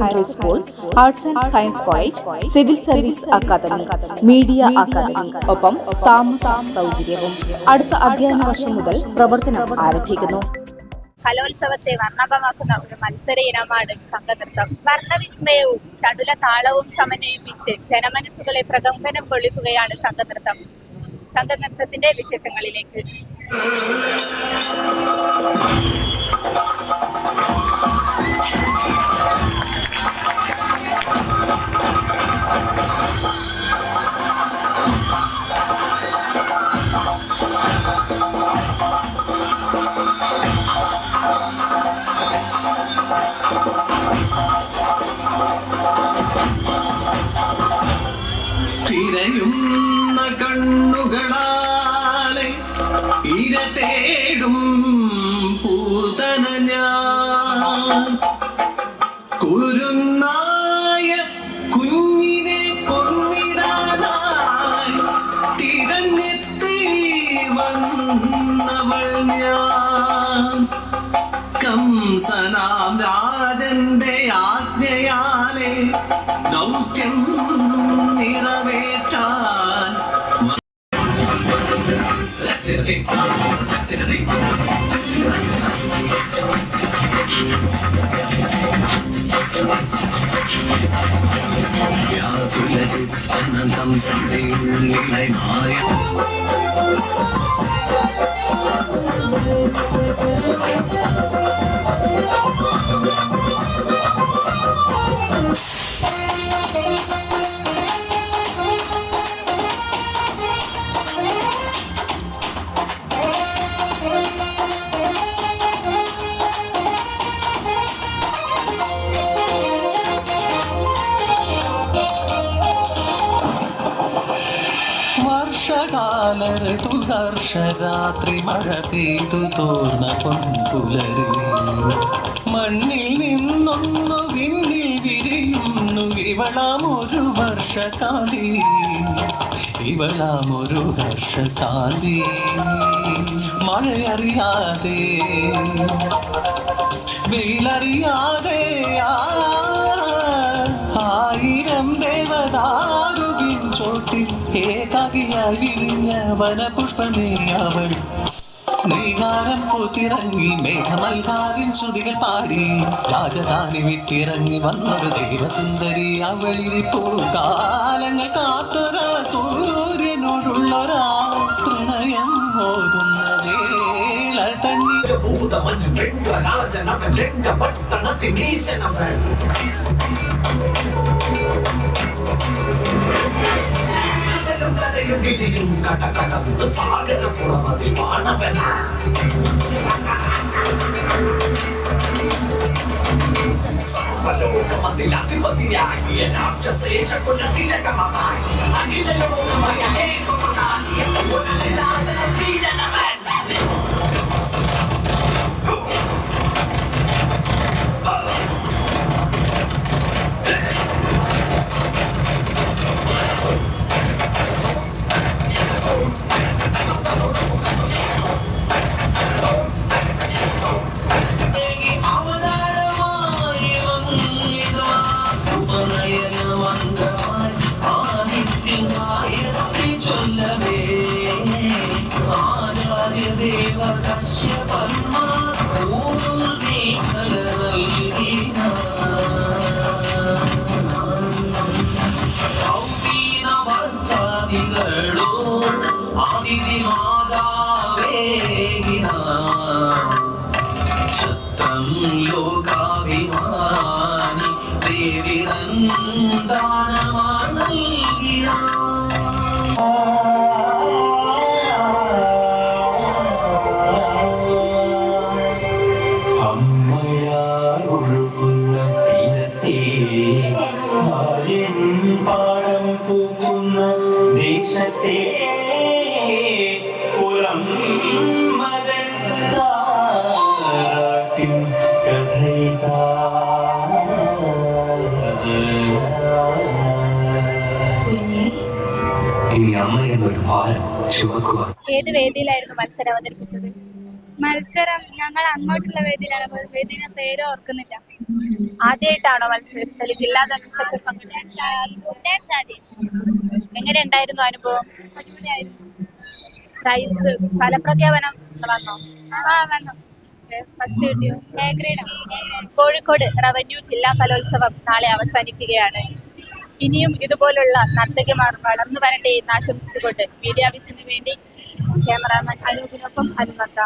Higher school arts and science college civil service academy media academy ഒപ്പം താമസ സൗകര്യവും അടുത്ത അധ്യയന വർഷം മുതൽ പ്രവർത്തനം ആരംഭിക്കുന്നു. കലോത്സവത്തെ വർണഭമാക്കുന്ന ഒരു മത്സര ഇനമാണ് സംഘനൃത്തം. വർണവിസ്മയവും ചടുല താളവും സമന്വയിപ്പിച്ച് ജനമനസ്സുകളെ പ്രകമ്പനം കൊള്ളിക്കുകയാണ് സംഘനൃത്തം. സംഘനൃത്തത്തിന്റെ വിശേഷങ്ങളിലേക്ക്. തിരയുന്ന കണ്ണുകളാലെ ഇര തേടും കംസനാം രാജന്റെ ആജ്ഞയാലെ ദൗത്യം നിറവേറ്റാൻ. വ്യാകുലചിത്തനന്തം സന്ധ്യയുള്ളിലെ മായ വർഷകാല ഋതുകർഷരാത്രി മഴ പെയ്തു തോർന്ന പൊൻപുലരി മണ്ണിൽ നിന്നൊന്നു വിണ്ണിൽ വിരിയുന്നു. ഇവളാം ഒരു വർഷകാന്തി ഇവളാം ഒരു വർഷകാന്തി. മഴയറിയാതെ വെയിലറിയാതെ ആയിരം ദേവദാരുവിൻ ചോട്ടിൽ ഏകാകിയായി വിരിഞ്ഞ വനപുഷ്പമേ അവൾ നീകാരം പൂത്തിറങ്ങി മേഘമൽഹാരിൻ ശ്രുതികൾ പാടി. രാജധാനി വിട്ടിറങ്ങി വന്നൊരു ദൈവസുന്ദരി അവളിരിപ്പൂ കാലങ്ങൾ കാത്തൊര സൂര്യനോടുള്ളൊരാ പ്രണയം ഓതുന്ന വേള തന്നെ ഭൂതമഞ്ചു രാജനവൻ കടലും ഇടിയും കട കടന്ന് സാഗരപ്പുറമതിൽ വാണവനാ സർവലോകമതിൽ അധിപതിയാകിയ രാക്ഷസേഷ കുലതിലകമായി അഖില ലോകമായ ഏകമുണ്ടാകിയ ഒരു దేవ కశ్యపర్మా ദേശത്തെ പുറം മകൻ താരാട്ടിൻ കഥയിതാ. ഇനി അമ്മ എന്നൊരു ഭാരം ഏത് വേദിയിലായിരുന്നു മത്സരം അവതരിപ്പിച്ചത്? മത്സരം ഞങ്ങൾ അങ്ങോട്ടുള്ള വേദിയിലാണ്. വേദിയുടെ പേര് ഓർക്കുന്നില്ല. ആദ്യമായിട്ടാണോ മത്സരത്തിൽ ജില്ലാ തലത്തിൽ എങ്ങനെ ഉണ്ടായിരുന്നു അനുഭവം? പ്രൈസ് ഫലപ്രഖ്യാപനം വന്നോ? ഫസ്റ്റ് കിട്ടിയോ? കോഴിക്കോട് റവന്യൂ ജില്ലാ കലോത്സവം നാളെ അവസാനിക്കുകയാണ്. ഇനിയും ഇതുപോലുള്ള നർത്തകിമാർ വളർന്നു വരട്ടെ എന്ന് ആശംസിച്ചുകൊണ്ട് മീഡിയ വിഷന് വേണ്ടി ക്യാമറാമാൻ അനൂപിനൊപ്പം അനുനന്ദ